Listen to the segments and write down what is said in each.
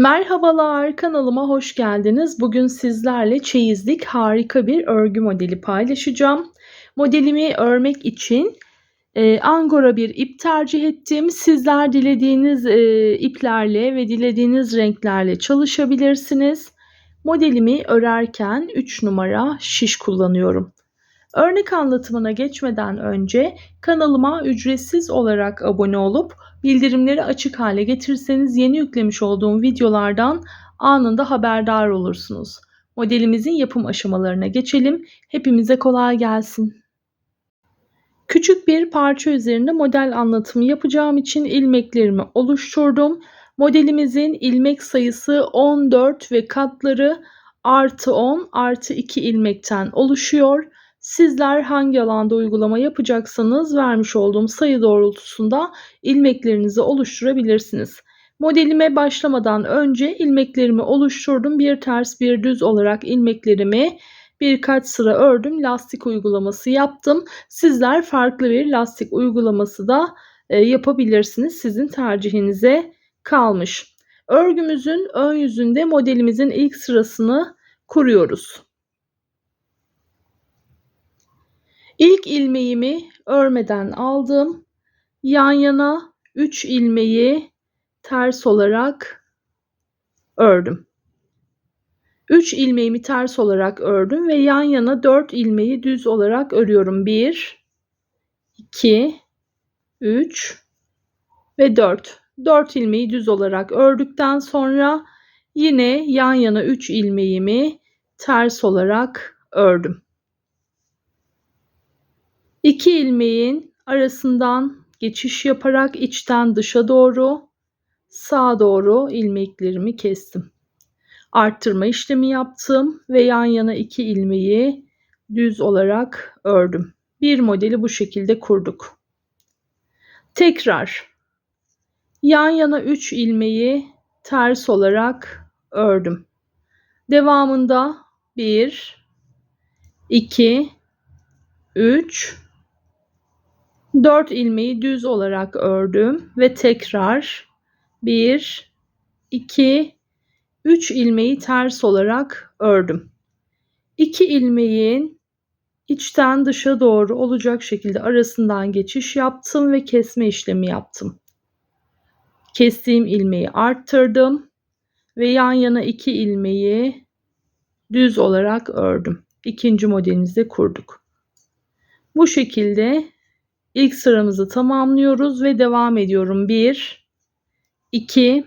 Merhabalar, kanalıma hoş geldiniz. Bugün sizlerle çeyizlik harika bir örgü modeli paylaşacağım. Modelimi örmek için e, angora bir ip tercih ettim. Sizler dilediğiniz e, iplerle ve dilediğiniz renklerle çalışabilirsiniz. Modelimi örerken 3 numara şiş kullanıyorum. Örnek anlatımına geçmeden önce kanalıma ücretsiz olarak abone olup bildirimleri açık hale getirirseniz yeni yüklemiş olduğum videolardan anında haberdar olursunuz. Modelimizin yapım aşamalarına geçelim. Hepimize kolay gelsin. Küçük bir parça üzerinde model anlatımı yapacağım için ilmeklerimi oluşturdum. Modelimizin ilmek sayısı 14 ve katları artı 10 artı 2 ilmekten oluşuyor. Sizler hangi alanda uygulama yapacaksanız vermiş olduğum sayı doğrultusunda ilmeklerinizi oluşturabilirsiniz. Modelime başlamadan önce ilmeklerimi oluşturdum. Bir ters bir düz olarak ilmeklerimi birkaç sıra ördüm. Lastik uygulaması yaptım. Sizler farklı bir lastik uygulaması da e, yapabilirsiniz. Sizin tercihinize kalmış. Örgümüzün ön yüzünde modelimizin ilk sırasını kuruyoruz. İlk ilmeğimi örmeden aldım. Yan yana 3 ilmeği ters olarak ördüm. 3 ilmeğimi ters olarak ördüm ve yan yana 4 ilmeği düz olarak örüyorum. 1 2 3 ve 4. 4 ilmeği düz olarak ördükten sonra yine yan yana 3 ilmeğimi ters olarak ördüm. İki ilmeğin arasından geçiş yaparak içten dışa doğru sağa doğru ilmeklerimi kestim. Arttırma işlemi yaptım ve yan yana iki ilmeği düz olarak ördüm. Bir modeli bu şekilde kurduk. Tekrar yan yana 3 ilmeği ters olarak ördüm. Devamında 1 2 3 4 ilmeği düz olarak ördüm ve tekrar 1 2 3 ilmeği ters olarak ördüm. 2 ilmeğin içten dışa doğru olacak şekilde arasından geçiş yaptım ve kesme işlemi yaptım. Kestiğim ilmeği arttırdım ve yan yana 2 ilmeği düz olarak ördüm. İkinci modelimizi kurduk. Bu şekilde İlk sıramızı tamamlıyoruz ve devam ediyorum. 1 2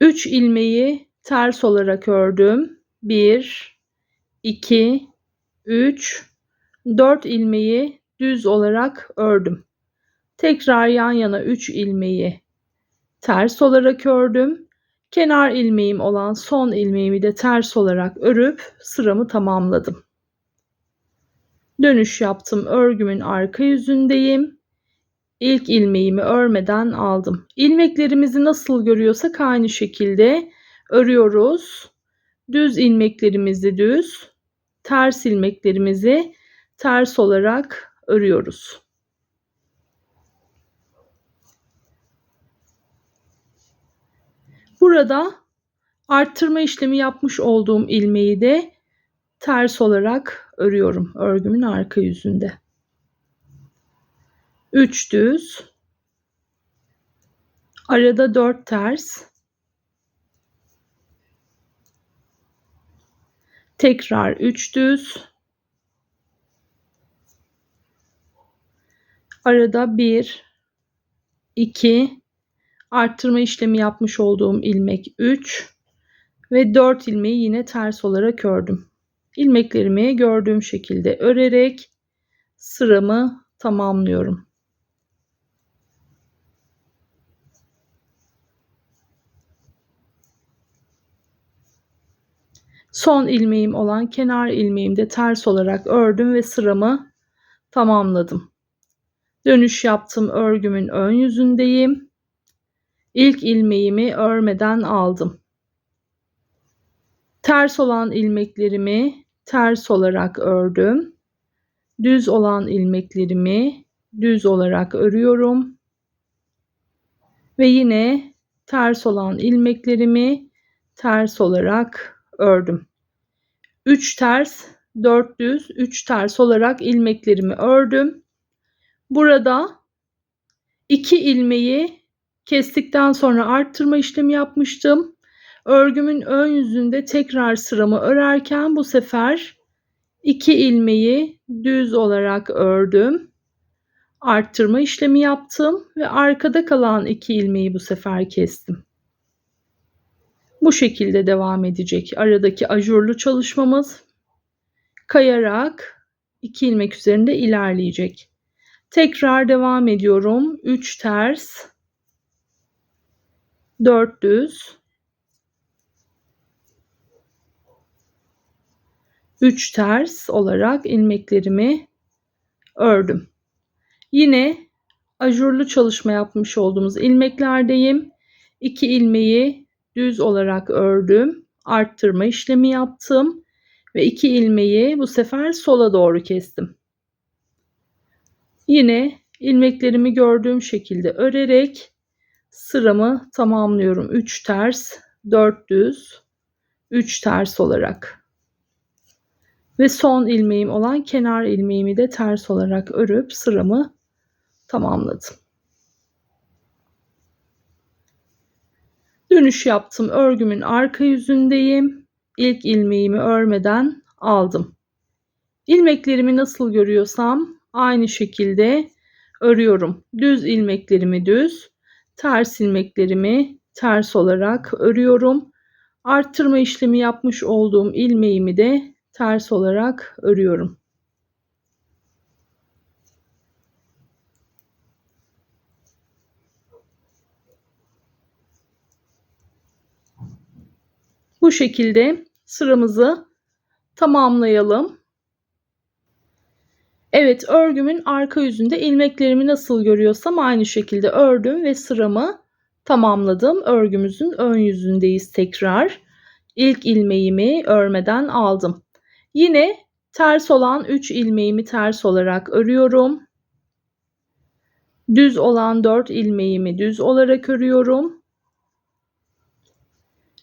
3 ilmeği ters olarak ördüm. 1 2 3 4 ilmeği düz olarak ördüm. Tekrar yan yana 3 ilmeği ters olarak ördüm. Kenar ilmeğim olan son ilmeğimi de ters olarak örüp sıramı tamamladım. Dönüş yaptım. Örgümün arka yüzündeyim. İlk ilmeğimi örmeden aldım. İlmeklerimizi nasıl görüyorsak aynı şekilde örüyoruz. Düz ilmeklerimizi düz, ters ilmeklerimizi ters olarak örüyoruz. Burada arttırma işlemi yapmış olduğum ilmeği de ters olarak örüyorum örgümün arka yüzünde. 3 düz. Arada 4 ters. Tekrar 3 düz. Arada 1 2 arttırma işlemi yapmış olduğum ilmek 3 ve 4 ilmeği yine ters olarak ördüm ilmeklerimi gördüğüm şekilde örerek sıramı tamamlıyorum. Son ilmeğim olan kenar ilmeğimi de ters olarak ördüm ve sıramı tamamladım. Dönüş yaptım örgümün ön yüzündeyim. İlk ilmeğimi örmeden aldım. Ters olan ilmeklerimi ters olarak ördüm. Düz olan ilmeklerimi düz olarak örüyorum. Ve yine ters olan ilmeklerimi ters olarak ördüm. 3 ters, 4 düz, 3 ters olarak ilmeklerimi ördüm. Burada 2 ilmeği kestikten sonra arttırma işlemi yapmıştım. Örgümün ön yüzünde tekrar sıramı örerken bu sefer 2 ilmeği düz olarak ördüm. Arttırma işlemi yaptım ve arkada kalan 2 ilmeği bu sefer kestim. Bu şekilde devam edecek aradaki ajurlu çalışmamız. Kayarak 2 ilmek üzerinde ilerleyecek. Tekrar devam ediyorum. 3 ters, 4 düz, 3 ters olarak ilmeklerimi ördüm. Yine ajurlu çalışma yapmış olduğumuz ilmeklerdeyim. 2 ilmeği düz olarak ördüm. Arttırma işlemi yaptım ve 2 ilmeği bu sefer sola doğru kestim. Yine ilmeklerimi gördüğüm şekilde örerek sıramı tamamlıyorum. 3 ters, 4 düz, 3 ters olarak. Ve son ilmeğim olan kenar ilmeğimi de ters olarak örüp sıramı tamamladım. Dönüş yaptım. Örgümün arka yüzündeyim. İlk ilmeğimi örmeden aldım. İlmeklerimi nasıl görüyorsam aynı şekilde örüyorum. Düz ilmeklerimi düz, ters ilmeklerimi ters olarak örüyorum. Arttırma işlemi yapmış olduğum ilmeğimi de ters olarak örüyorum. Bu şekilde sıramızı tamamlayalım. Evet örgümün arka yüzünde ilmeklerimi nasıl görüyorsam aynı şekilde ördüm ve sıramı tamamladım. Örgümüzün ön yüzündeyiz tekrar. İlk ilmeğimi örmeden aldım. Yine ters olan 3 ilmeğimi ters olarak örüyorum. Düz olan 4 ilmeğimi düz olarak örüyorum.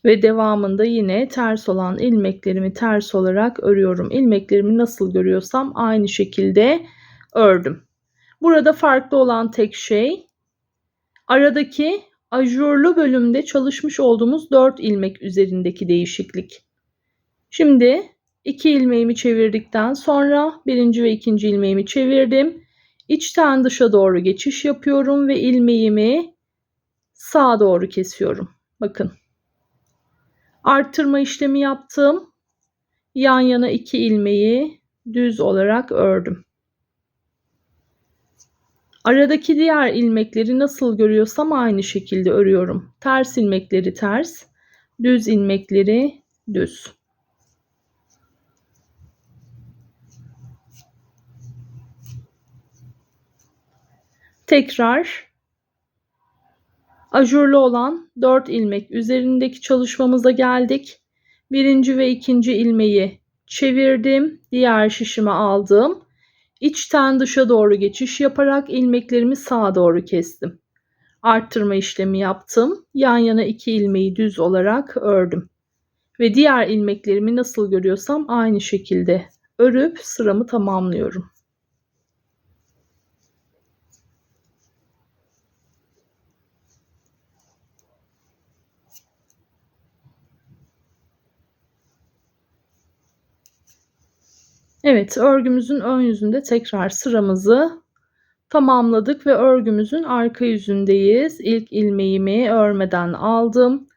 Ve devamında yine ters olan ilmeklerimi ters olarak örüyorum. İlmeklerimi nasıl görüyorsam aynı şekilde ördüm. Burada farklı olan tek şey aradaki ajurlu bölümde çalışmış olduğumuz 4 ilmek üzerindeki değişiklik. Şimdi 2 ilmeğimi çevirdikten sonra birinci ve ikinci ilmeğimi çevirdim. İçten dışa doğru geçiş yapıyorum ve ilmeğimi sağa doğru kesiyorum. Bakın Arttırma işlemi yaptım. Yan yana iki ilmeği düz olarak ördüm. Aradaki diğer ilmekleri nasıl görüyorsam aynı şekilde örüyorum. Ters ilmekleri ters, düz ilmekleri düz. Tekrar ajurlu olan 4 ilmek üzerindeki çalışmamıza geldik. Birinci ve ikinci ilmeği çevirdim. Diğer şişime aldım. İçten dışa doğru geçiş yaparak ilmeklerimi sağa doğru kestim. Arttırma işlemi yaptım. Yan yana iki ilmeği düz olarak ördüm. Ve diğer ilmeklerimi nasıl görüyorsam aynı şekilde örüp sıramı tamamlıyorum. Evet örgümüzün ön yüzünde tekrar sıramızı tamamladık ve örgümüzün arka yüzündeyiz. İlk ilmeğimi örmeden aldım.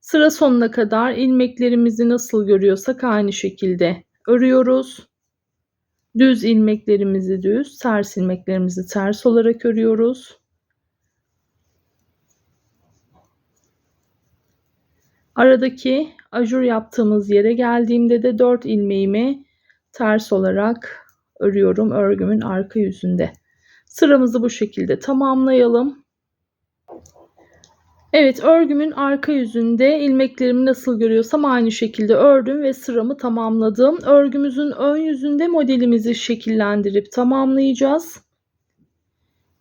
Sıra sonuna kadar ilmeklerimizi nasıl görüyorsak aynı şekilde örüyoruz. Düz ilmeklerimizi düz, ters ilmeklerimizi ters olarak örüyoruz. Aradaki ajur yaptığımız yere geldiğimde de 4 ilmeğimi ters olarak örüyorum örgümün arka yüzünde. Sıramızı bu şekilde tamamlayalım. Evet örgümün arka yüzünde ilmeklerimi nasıl görüyorsam aynı şekilde ördüm ve sıramı tamamladım. Örgümüzün ön yüzünde modelimizi şekillendirip tamamlayacağız.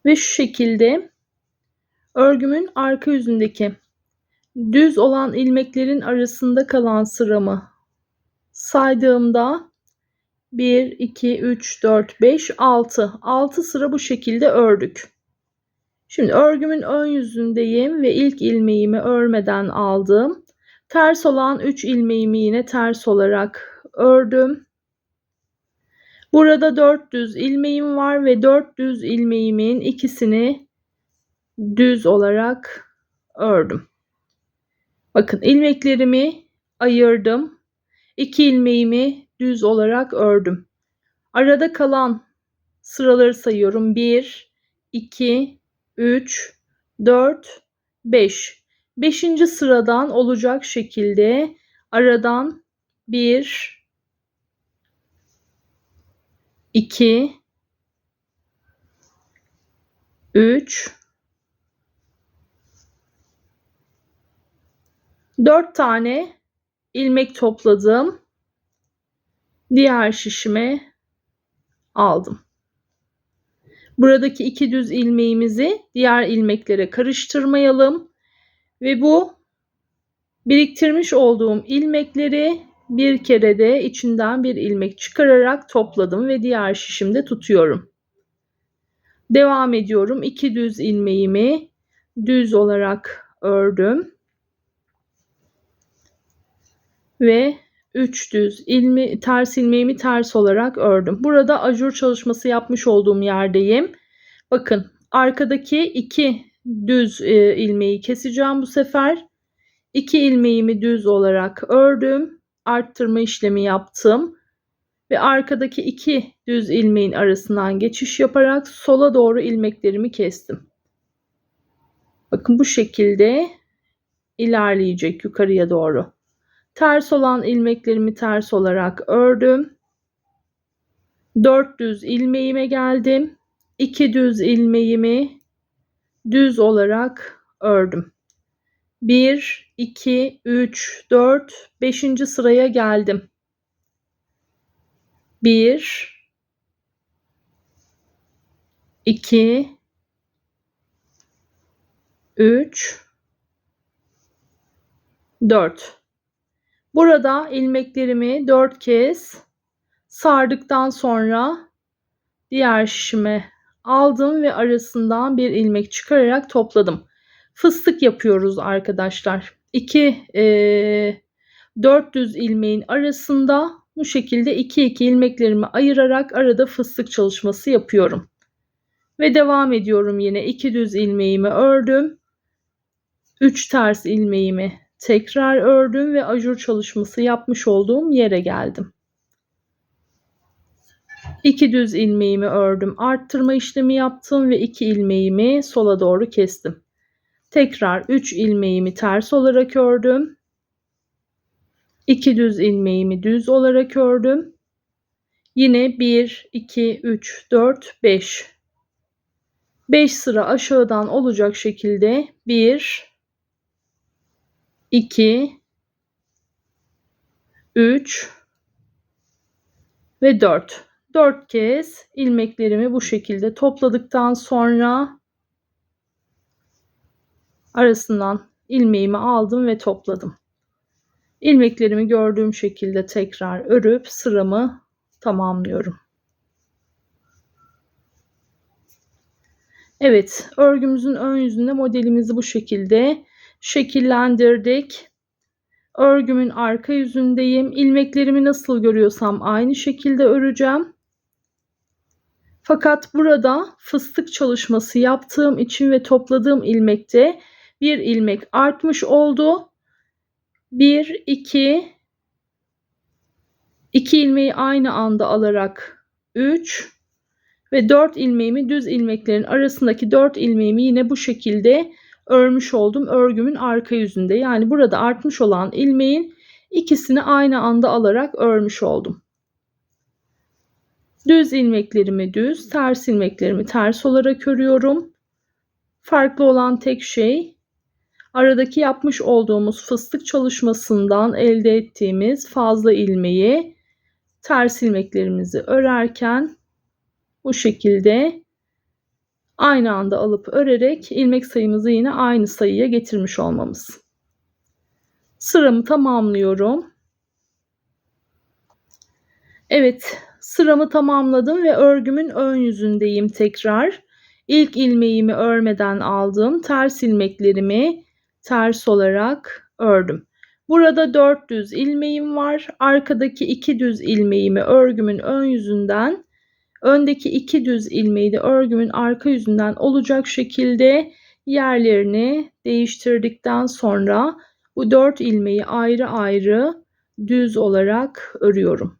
Ve şu şekilde örgümün arka yüzündeki düz olan ilmeklerin arasında kalan sıramı saydığımda 1, 2, 3, 4, 5, 6. 6 sıra bu şekilde ördük. Şimdi örgümün ön yüzündeyim ve ilk ilmeğimi örmeden aldım. Ters olan 3 ilmeğimi yine ters olarak ördüm. Burada 4 düz ilmeğim var ve 4 düz ilmeğimin ikisini düz olarak ördüm. Bakın ilmeklerimi ayırdım. 2 ilmeğimi düz olarak ördüm. Arada kalan sıraları sayıyorum. 1, 2, 3, 4, 5. 5. sıradan olacak şekilde aradan 1, 2, 3, 4 tane ilmek topladım. Diğer şişime aldım. Buradaki iki düz ilmeğimizi diğer ilmeklere karıştırmayalım. Ve bu biriktirmiş olduğum ilmekleri bir kere de içinden bir ilmek çıkararak topladım ve diğer şişimde tutuyorum. Devam ediyorum. İki düz ilmeğimi düz olarak ördüm. Ve 3 düz ilmi, ters ilmeğimi ters olarak ördüm. Burada ajur çalışması yapmış olduğum yerdeyim. Bakın arkadaki iki düz e, ilmeği keseceğim bu sefer. İki ilmeğimi düz olarak ördüm. Arttırma işlemi yaptım. Ve arkadaki iki düz ilmeğin arasından geçiş yaparak sola doğru ilmeklerimi kestim. Bakın bu şekilde ilerleyecek yukarıya doğru. Ters olan ilmeklerimi ters olarak ördüm. 4 düz ilmeğime geldim. 2 düz ilmeğimi düz olarak ördüm. 1 2 3 4 5. sıraya geldim. 1 2 3 4 Burada ilmeklerimi 4 kez sardıktan sonra diğer şişime aldım ve arasından bir ilmek çıkararak topladım. Fıstık yapıyoruz arkadaşlar. 2 e, 4 düz ilmeğin arasında bu şekilde 2 2 ilmeklerimi ayırarak arada fıstık çalışması yapıyorum. Ve devam ediyorum yine 2 düz ilmeğimi ördüm. 3 ters ilmeğimi Tekrar ördüm ve ajur çalışması yapmış olduğum yere geldim. İki düz ilmeğimi ördüm. Arttırma işlemi yaptım ve iki ilmeğimi sola doğru kestim. Tekrar 3 ilmeğimi ters olarak ördüm. 2 düz ilmeğimi düz olarak ördüm. Yine 1, 2, 3, 4, 5. 5 sıra aşağıdan olacak şekilde 1, 2 3 ve 4. 4 kez ilmeklerimi bu şekilde topladıktan sonra arasından ilmeğimi aldım ve topladım. İlmeklerimi gördüğüm şekilde tekrar örüp sıramı tamamlıyorum. Evet, örgümüzün ön yüzünde modelimizi bu şekilde şekillendirdik. Örgümün arka yüzündeyim. İlmeklerimi nasıl görüyorsam aynı şekilde öreceğim. Fakat burada fıstık çalışması yaptığım için ve topladığım ilmekte bir ilmek artmış oldu. 1 2 2 ilmeği aynı anda alarak 3 ve 4 ilmeğimi düz ilmeklerin arasındaki 4 ilmeğimi yine bu şekilde örmüş oldum örgümün arka yüzünde. Yani burada artmış olan ilmeğin ikisini aynı anda alarak örmüş oldum. Düz ilmeklerimi düz, ters ilmeklerimi ters olarak örüyorum. Farklı olan tek şey aradaki yapmış olduğumuz fıstık çalışmasından elde ettiğimiz fazla ilmeği ters ilmeklerimizi örerken bu şekilde aynı anda alıp örerek ilmek sayımızı yine aynı sayıya getirmiş olmamız. Sıramı tamamlıyorum. Evet, sıramı tamamladım ve örgümün ön yüzündeyim tekrar. İlk ilmeğimi örmeden aldım. Ters ilmeklerimi ters olarak ördüm. Burada 4 düz ilmeğim var. Arkadaki 2 düz ilmeğimi örgümün ön yüzünden, öndeki 2 düz ilmeği de örgümün arka yüzünden olacak şekilde yerlerini değiştirdikten sonra bu 4 ilmeği ayrı ayrı düz olarak örüyorum.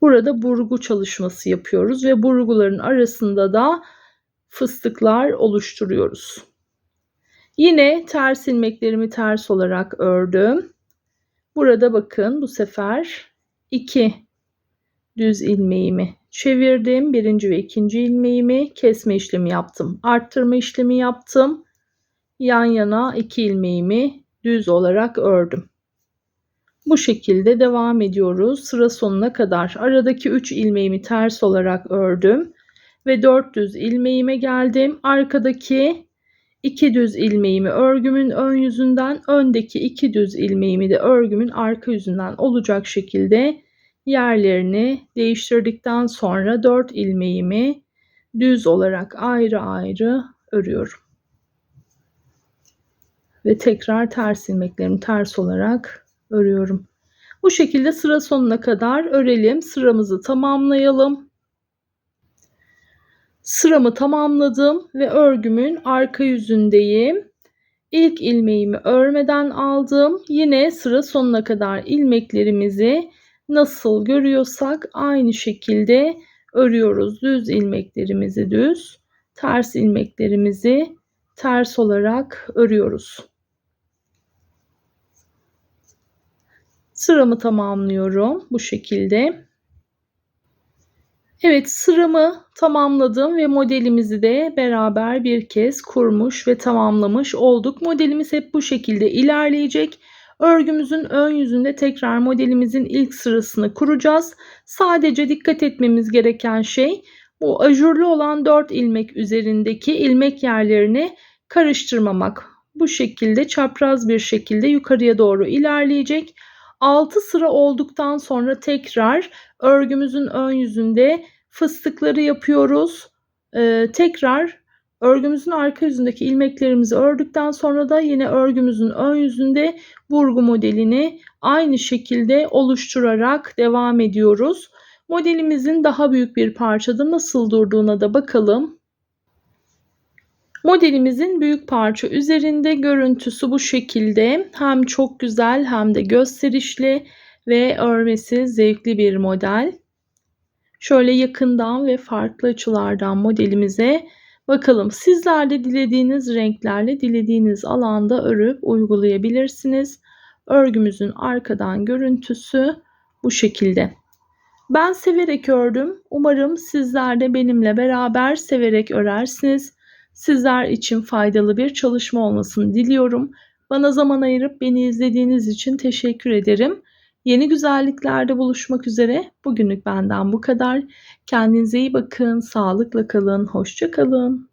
Burada burgu çalışması yapıyoruz ve burguların arasında da fıstıklar oluşturuyoruz. Yine ters ilmeklerimi ters olarak ördüm. Burada bakın bu sefer iki düz ilmeğimi çevirdim. Birinci ve ikinci ilmeğimi kesme işlemi yaptım. Arttırma işlemi yaptım. Yan yana iki ilmeğimi düz olarak ördüm. Bu şekilde devam ediyoruz sıra sonuna kadar. Aradaki 3 ilmeğimi ters olarak ördüm ve 4 düz ilmeğime geldim. Arkadaki 2 düz ilmeğimi örgümün ön yüzünden, öndeki 2 düz ilmeğimi de örgümün arka yüzünden olacak şekilde yerlerini değiştirdikten sonra 4 ilmeğimi düz olarak ayrı ayrı örüyorum. Ve tekrar ters ilmeklerimi ters olarak örüyorum. Bu şekilde sıra sonuna kadar örelim. Sıramızı tamamlayalım. Sıramı tamamladım ve örgümün arka yüzündeyim. İlk ilmeğimi örmeden aldım. Yine sıra sonuna kadar ilmeklerimizi nasıl görüyorsak aynı şekilde örüyoruz. Düz ilmeklerimizi düz, ters ilmeklerimizi ters olarak örüyoruz. Sıramı tamamlıyorum bu şekilde. Evet sıramı tamamladım ve modelimizi de beraber bir kez kurmuş ve tamamlamış olduk. Modelimiz hep bu şekilde ilerleyecek. Örgümüzün ön yüzünde tekrar modelimizin ilk sırasını kuracağız. Sadece dikkat etmemiz gereken şey bu ajurlu olan 4 ilmek üzerindeki ilmek yerlerini karıştırmamak. Bu şekilde çapraz bir şekilde yukarıya doğru ilerleyecek. 6 sıra olduktan sonra tekrar örgümüzün ön yüzünde fıstıkları yapıyoruz. Ee, tekrar örgümüzün arka yüzündeki ilmeklerimizi ördükten sonra da yine örgümüzün ön yüzünde burgu modelini aynı şekilde oluşturarak devam ediyoruz. Modelimizin daha büyük bir parçada nasıl durduğuna da bakalım. Modelimizin büyük parça üzerinde görüntüsü bu şekilde. Hem çok güzel hem de gösterişli ve örmesi zevkli bir model. Şöyle yakından ve farklı açılardan modelimize bakalım. Sizler de dilediğiniz renklerle dilediğiniz alanda örüp uygulayabilirsiniz. Örgümüzün arkadan görüntüsü bu şekilde. Ben severek ördüm. Umarım sizler de benimle beraber severek örersiniz sizler için faydalı bir çalışma olmasını diliyorum. Bana zaman ayırıp beni izlediğiniz için teşekkür ederim. Yeni güzelliklerde buluşmak üzere. Bugünlük benden bu kadar. Kendinize iyi bakın, sağlıkla kalın, hoşça kalın.